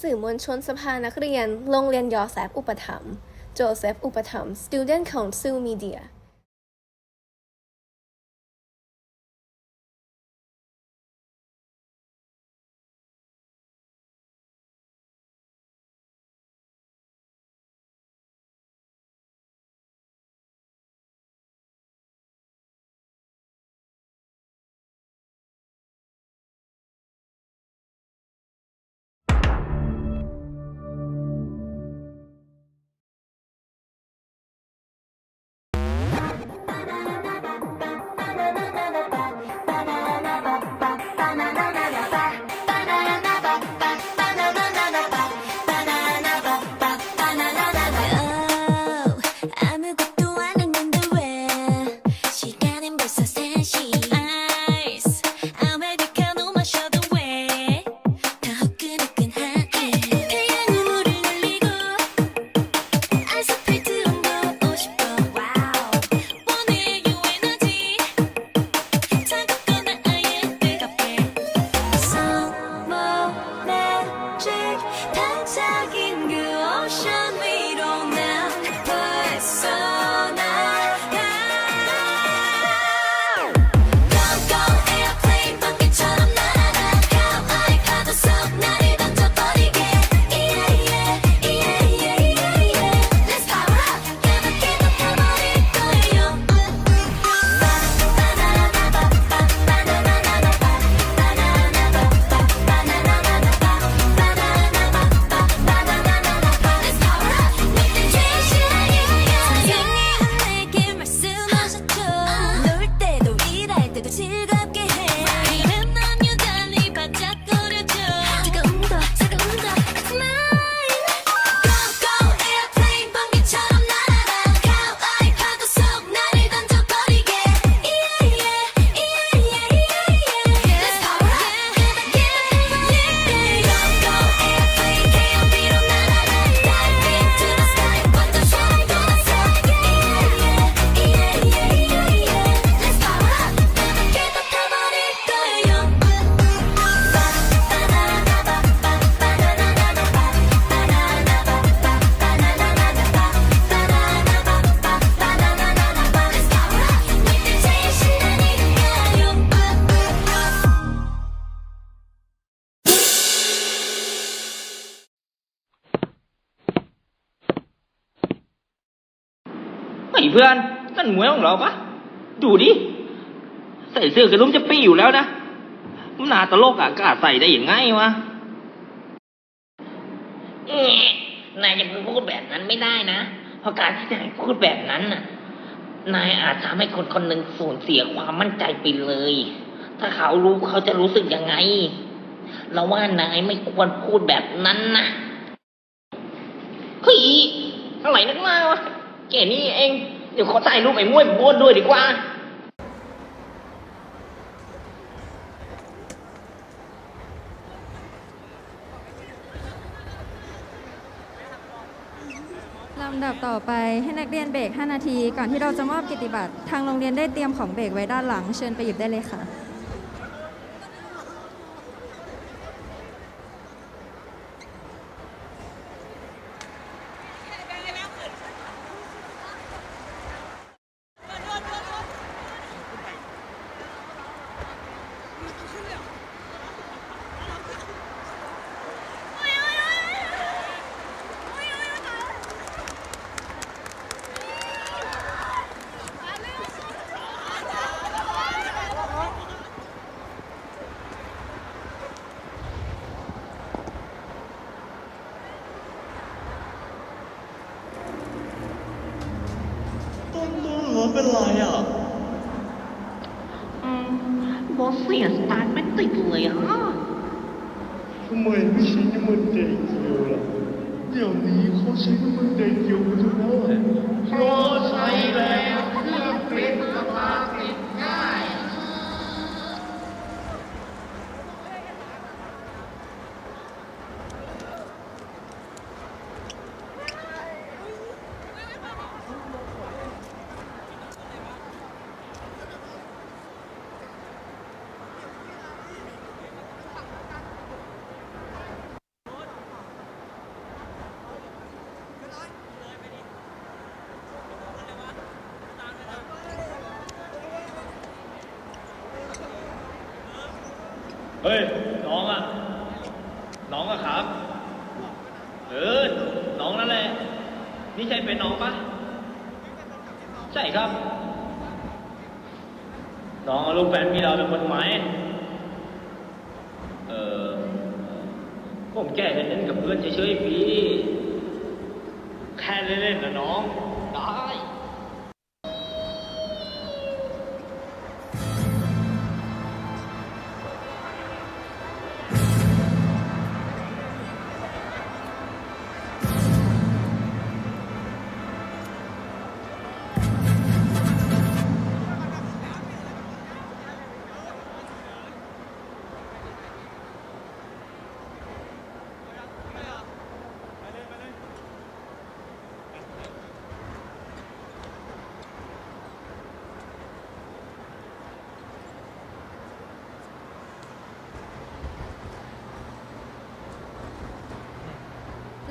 สื่อมวลชนสภานักเรียน โรงเรียนยอแซฟอุปถัมภ์โจเซฟอุปถัมภ์ Student Council Media ฮ้ยเพื่อนนั่นมวยของเราปะดูดิ ใส่เสื้อกระดุมจะปี้อยู่แล้วนะมันนาตลกอะกล้าใส่ได้ยังไงวะนายจะพูดแบบนั้นไม่ได้นะ เพราะการที่นายพูดแบบนั้นน่ะ นายอาจทำให้คนคนหนึ่งสูญเสียความมั่นใจไปเลย ถ้าเขารู้เขาจะรู้สึกยังไง เราว่านายไม่ควรพูดแบบนั้นนะเฮ้ยอะไรนักหนาวะ แกนี่เอง เดี๋ยวขอถ่ายรูปไอ้มวยบ้วนด้วยดีกว่า ลำดับต่อไปให้นักเรียนเบรก 5 นาที ก่อนที่เราจะมอบกิตติบัตร ทางโรงเรียนได้เตรียมของเบรกไว้ด้านหลัง เชิญไปหยิบได้เลยค่ะ เป็นไรอะ อืมบอสเสียสตาร์ทไม่ติดเลยอะทำไมไม่ใช้น้ำมันเดย์เกียวล่ะเดี๋ยวนี้เขาใช้น้ำมันเดย์ ฮ้ย น้องอะน้องอะครับ เออ น้องนั่นแหละ นี่ใช่เป็นน้องปะใช่ครับ น้องลูกแฟนพี่เราเป็นคนไหมเออผมแค่เล่นกับเพื่อนเฉยๆพี่ แค่เล่นๆนะน้องได้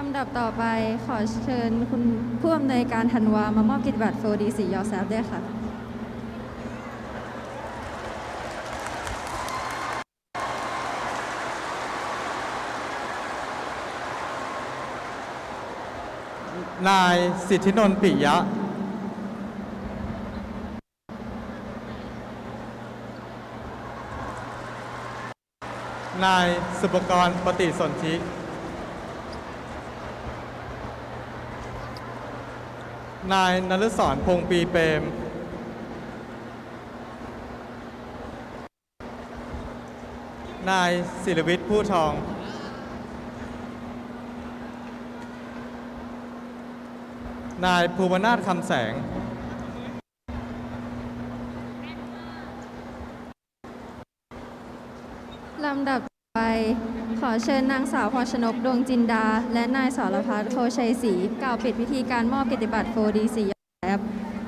ลำดับต่อไปขอเชิญคุณผู้อำนวยการธันวามามอบกิจบัตร 4D สียอแซฟด้วยค่ะนายสิทธินนท์ปิยะ นายสุปกรณ์ปฏิสนธิ นายนฤศรพงษ์ปีเปรมนายศิรวิทย์ผู้ทอง นายภูวนาถคำแสง ลำดับต่อไปข อเชิญนางสาวพรชนกดวงจินดา และนายสรพัฒน์โคชัยศรีกล่าวปิดพิธีการมอบกิตติบัตร 4D4 แอป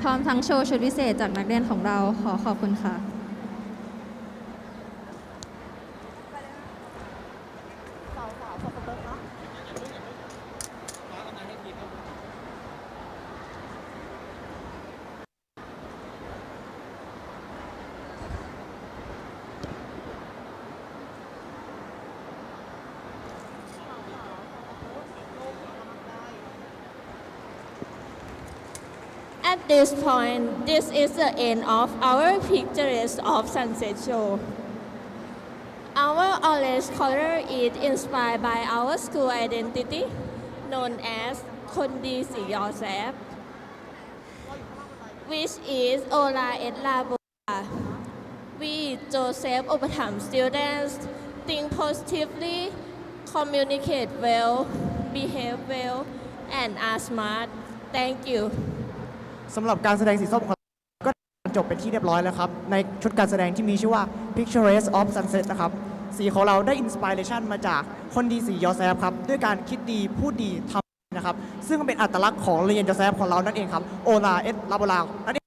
พร้อมทั้งโชว์ชุดพิเศษจากนักเรียนของเราขอขอบคุณค่ะ this point, this is the end of our pictures of sunset show. Our orange color is inspired by our school identity, known as Kondi Si Yosef, which is Ola et Labola. We, Joseph Obatham students, think positively, communicate well, behave well, and are smart. Thank you. สำหรับการแสดงสีส้มของเราก็จบเป็นที่เรียบร้อยแล้วครับ ในชุดการแสดงที่มีชื่อว่า Pictures of Sunset นะครับ สีของเราได้อินสปิเรชันมาจากคนดีสียอแซฟครับ ด้วยการคิดดี พูดดีทำนะครับ ซึ่งเป็นอัตลักษณ์ของเรียนยอแซฟของเรานั่นเองครับ โอลาเอสลาโบลานั่นเอง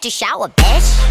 To shower, bitch.